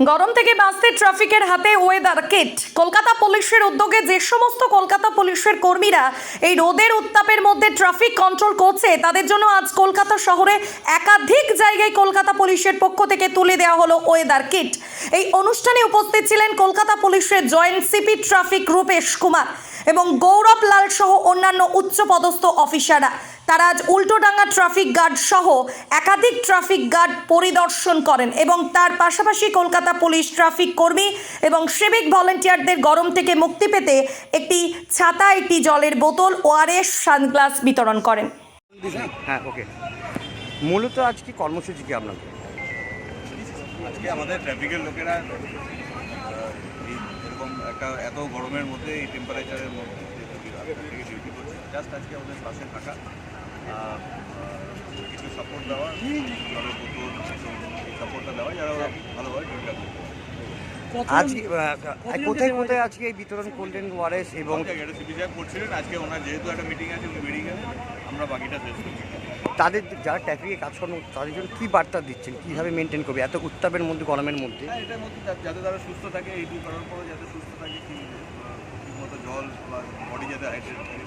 গরম থেকে বাঁচতে ট্রাফিকের হাতে ওয়েদার কিট কলকাতা পুলিশের উদ্যোগে যে সমস্ত কলকাতা পুলিশের কর্মীরা এই রোদের উত্তাপের মধ্যে ট্রাফিক কন্ট্রোল করছে, তাদের জন্য আজ কলকাতা শহরে একাধিক জায়গায় কলকাতা পুলিশের পক্ষ থেকে তুলে দেওয়া হলো ওয়েদার কিট এই অনুষ্ঠানে উপস্থিত ছিলেন কলকাতা পুলিশের joint CP traffic Rupesh Kumar এবং গৌরব লাল সহ অন্যান্য উচ্চপদস্থ অফিসাররা তারা আজ উল্টোডাঙ্গা ট্রাফিক গার্ড সহ একাধিক ট্রাফিক গার্ড পরিদর্শন করেন এবং তার পাশাপাশি কলকাতা পুলিশ ট্রাফিক কর্মী এবং সিভিক ভলেন্টিয়ারদের গরম থেকে মুক্তি পেতে একটি ছাতা একটি জলের বোতল ওআরএস সানগ্লাস বিতরণ করেন। হ্যাঁ ওকে। মূলত আজ কি কর্মসূচি কি আপনাদের? আজকে আমাদের ট্রাফিকের লোকেরা এই এরকম একটা এত গরমের মধ্যে এই টেম্পারেচারের মধ্যে ডিউটি করছে। জাস্ট আজকে আমাদের পাশে থাকা। কিছু সাপোর্ট দেওয়া জলের বোতল এই সাপোর্টটা দেওয়া যারা ওরা ভালোভাবে ডিউটিটা করতে পারে। কোথায় কোথায় আজকে এই বিতরণ করলেন ওয়ারেস এবং সাহেব করছিলেন আজকে ওনার যেহেতু একটা মিটিং আছে উনি বেরিয়ে গেলেন আমরা বাকিটা শেষ করছি। তাদের যারা ট্রাফিকে কাজ করেন তাদের জন্য কী বার্তা দিচ্ছেন? কীভাবে মেনটেন করবে? এত উত্তাপের মধ্যে গরমের মধ্যে। হ্যাঁ এটার মধ্যে যাতে তারা সুস্থ থাকে এই করার পরে যাতে সুস্থ থাকে কি আহ, ঠিকমতো জল বা বডি যাতে হাইড্রেট থাকে